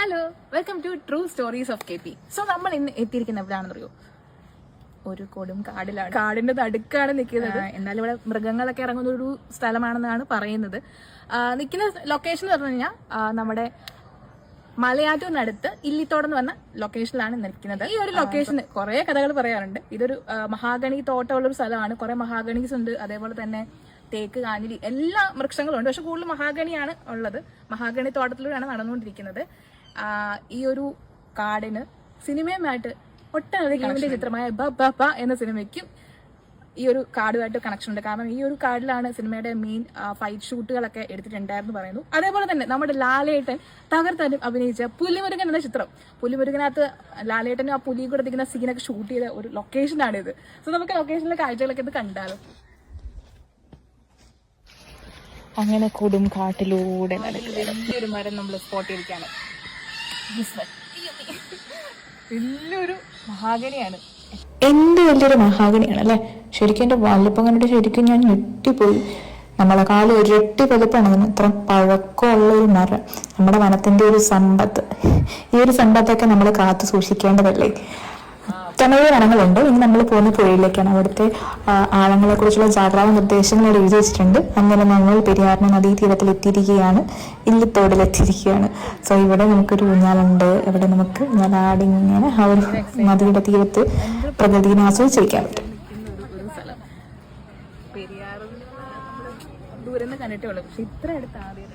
Hello welcome to true stories of K P so നമ്മൾ ഇന്ന് എത്തിയിരിക്കുന്ന എവിടെയാണെന്നറിയോ ഒരു കൊടും കാടിലാണ്. കാടിന്റെ നടുക്കാണ് നിൽക്കുന്നത്. എന്നാലും ഇവിടെ മൃഗങ്ങളൊക്കെ ഇറങ്ങുന്ന ഒരു സ്ഥലമാണെന്നാണ് പറയുന്നത്. നിൽക്കുന്ന ലൊക്കേഷൻ എന്ന് പറഞ്ഞു കഴിഞ്ഞാൽ നമ്മുടെ മലയാറ്റൂരിനടുത്ത് ഇല്ലിത്തോട് എന്ന് പറഞ്ഞ ലൊക്കേഷനിലാണ് നിൽക്കുന്നത്. ഈ ഒരു ലൊക്കേഷൻ കുറെ കഥകൾ പറയാറുണ്ട്. ഇതൊരു മഹാഗണി തോട്ടമുള്ള ഒരു സ്ഥലമാണ്. കുറെ മഹാഗണീസ് ഉണ്ട്. അതേപോലെ തന്നെ തേക്ക് കാഞ്ഞിരി എല്ലാ വൃക്ഷങ്ങളും ഉണ്ട്. പക്ഷെ കൂടുതൽ മഹാഗണിയാണ് ഉള്ളത്. മഹാഗണി തോട്ടത്തിലൂടെയാണ് നടന്നുകൊണ്ടിരിക്കുന്നത്. ഈ ഒരു കാടിന് സിനിമയുമായിട്ട് ഒട്ടനവധി ഗെയിമിന്റെ ചിത്രമായ ബ ബ ബ എന്ന സിനിമയ്ക്കും ഈ ഒരു കാർഡുമായിട്ട് കണക്ഷൻ ഉണ്ട് കാരണം ഈ ഒരു കാർഡിലാണ് സിനിമയുടെ മെയിൻ ഫൈറ്റ് ഷൂട്ടുകളൊക്കെ എടുത്തിട്ടുണ്ടായിരുന്നു പറയുന്നു. അതേപോലെ തന്നെ നമ്മുടെ ലാലേട്ടൻ തകർത്താനും അഭിനയിച്ച പുലിമുരുകൻ എന്ന ചിത്രം. പുലിമുരുകനകത്ത് ലാലേട്ടനും ആ പുലി കൂടെ നിൽക്കുന്ന സീനൊക്കെ ഷൂട്ട് ചെയ്ത ഒരു ലൊക്കേഷനാണിത് സോ നമുക്ക് ലൊക്കേഷനിലെ കാഴ്ചകളൊക്കെ ഇത് കണ്ടാലോ? അങ്ങനെ കൊടും കാട്ടിലൂടെ വലിയൊരു മരം നമ്മൾ സ്പോട്ട് ചെയ്തിരിക്കുകയാണ്. വലിയൊരു എന്ത് വലിയൊരു മഹാഗണിയാണ് അല്ലേ? ശരിക്കും എന്റെ കണ്ടിട്ട് ശരിക്കും ഞാൻ ഞെട്ടിപ്പോയി. നമ്മളെ കാലം ഇരട്ടി വലുപ്പമാണ് അതിന് ഇത്ര പഴക്കമുള്ള ഒരു മരം. നമ്മുടെ വനത്തിന്റെ ഒരു സമ്പത്ത്. ഈ ഒരു സമ്പത്തൊക്കെ നമ്മൾ കാത്തു സൂക്ഷിക്കേണ്ടതല്ലേ? ഒട്ടനവധി വനങ്ങളുണ്ട്. ഇനി നമ്മൾ പോകുന്ന പുഴയിലേക്കാണ് അവിടുത്തെ ആ, ആഴങ്ങളെ കുറിച്ചുള്ള ജാഗ്രതാ നിർദ്ദേശങ്ങൾ എഴുതി വെച്ചിട്ടുണ്ട്. അങ്ങനെ നമ്മൾ പെരിയാറിന് നദീതീരത്തിൽ എത്തിയിരിക്കുകയാണ് ഇല്ലിത്തോടിൽ എത്തിയിരിക്കുകയാണ് സോ ഇവിടെ നമുക്കൊരു ഊഞ്ഞാലുണ്ട്. ഇവിടെ നമുക്ക് ഞാനാടിങ്ങനെ ആ ഒരു നദിയുടെ തീരത്ത് പ്രകൃതിനെ ആസ്വദിച്ചിരിക്കാൻ പറ്റും. നിൽക്കുന്ന ഒരു ഒരു സ്ഥലം പെരിയാറ് നമ്മൾ ദൂരെ കണ്ടിട്ടേ ഉള്ളൂ. പക്ഷെ ഇത്ര അടുത്ത് ആദ്യം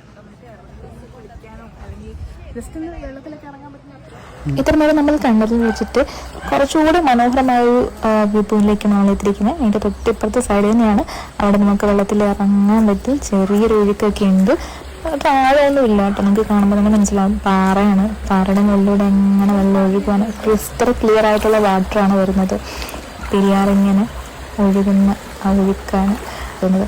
നമുക്ക് ഇറങ്ങി കുളിക്കാനോ അല്ലെങ്കിൽ ജസ്റ്റ് ഒന്ന് ഇറങ്ങാൻ പറ്റുന്ന ഇത്ര നേരം നമ്മൾ കണ്ടതിൽ വെച്ചിട്ട് കുറച്ചുകൂടി മനോഹരമായ ഒരു വ്യൂ പോയിന്റിലേക്ക് നമ്മൾ എത്തിയിരിക്കുന്നത്. അതിന്റെ തൊട്ടിപ്പുറത്തെ സൈഡിൽ തന്നെയാണ്. അവിടെ നമുക്ക് വെള്ളത്തിൽ ഇറങ്ങാൻ പറ്റും ചെറിയൊരു ഒഴുക്കൊക്കെ ഉണ്ട്. താഴെയൊന്നും ഇല്ല കേട്ടോ. നമുക്ക് കാണുമ്പോൾ തന്നെ മനസ്സിലാവും. പാറയാണ്. പാറയുടെ മുകളിലൂടെ എങ്ങനെ വെള്ളം ഒഴുകുവാണ്. ക്രിസ്റ്റർ ക്ലിയർ ആയിട്ടുള്ള വാട്ടറാണ് വരുന്നത്. പെരിയാറിങ്ങനെ ഒഴുകുന്ന ആ ഒഴുക്കാണ് വരുന്നത്.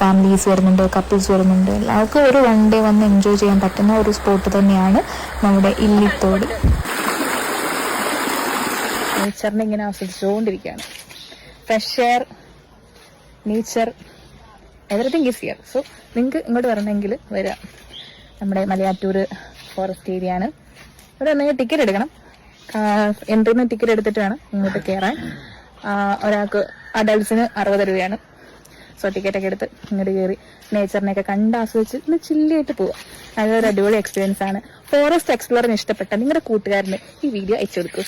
ഫാമിലീസ് വരുന്നുണ്ട് കപ്പിൾസ് വരുന്നുണ്ട്. എല്ലാവർക്കും ഒരു വൺ ഡേ വന്ന് എൻജോയ് ചെയ്യാൻ പറ്റുന്ന ഒരു സ്പോട്ട് തന്നെയാണ് നമ്മുടെ ഇല്ലിത്തോട്. നേച്ചറിനെ ഇങ്ങനെ ആസ്വദിച്ചുകൊണ്ടിരിക്കുകയാണ്. Fresh air nature everything is here so നിങ്ങൾക്ക് ഇങ്ങോട്ട് വരണമെങ്കിൽ വരാം നമ്മുടെ മലയാറ്റൂർ ഫോറസ്റ്റ് ഏരിയ ആണ്. ഇവിടെ നിങ്ങൾ ടിക്കറ്റ് എടുക്കണം. എൻട്രിന്ന് ടിക്കറ്റ് എടുത്തിട്ട് വേണം ഇങ്ങോട്ട് കയറാൻ. ഒരാൾക്ക് അഡൾട്ട്സിന് അറുപത് രൂപയാണ്. സോ ടിക്കറ്റ് ഒക്കെ എടുത്ത് ഇങ്ങോട്ട് കയറി നേച്ചറിനെയൊക്കെ കണ്ട് ആസ്വദിച്ച് ഒന്ന് ചില്ലിയായിട്ട് പോവാം. അതൊരു അടിപൊളി എക്സ്പീരിയൻസ് ആണ്. ഫോറസ്റ്റ് എക്സ്പ്ലോറിന് ഇഷ്ടപ്പെട്ട നിങ്ങളുടെ കൂട്ടുകാരന് ഈ വീഡിയോ അയച്ചു കൊടുക്കൂ.